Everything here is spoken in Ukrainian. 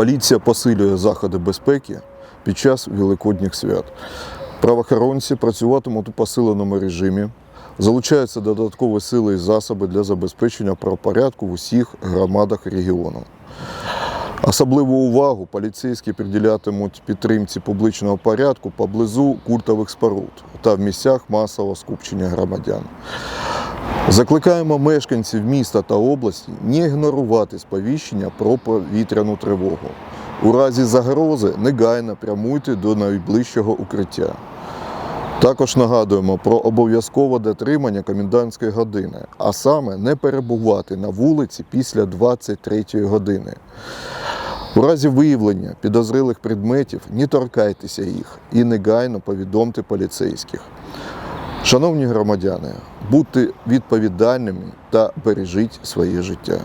Поліція посилює заходи безпеки під час великодніх свят. Правоохоронці працюватимуть у посиленому режимі. Залучаються додаткові сили і засоби для забезпечення правопорядку в усіх громадах регіону. Особливу увагу поліцейські приділятимуть підтримці публічного порядку поблизу культових споруд та в місцях масового скупчення громадян. Закликаємо мешканців міста та області не ігнорувати сповіщення про повітряну тривогу. У разі загрози негайно прямуйте до найближчого укриття. Також нагадуємо про обов'язкове дотримання комендантської години, а саме не перебувати на вулиці після 23 години. У разі виявлення підозрілих предметів не торкайтеся їх і негайно повідомте поліцейських. Шановні громадяни, будьте відповідальними та бережіть своє життя.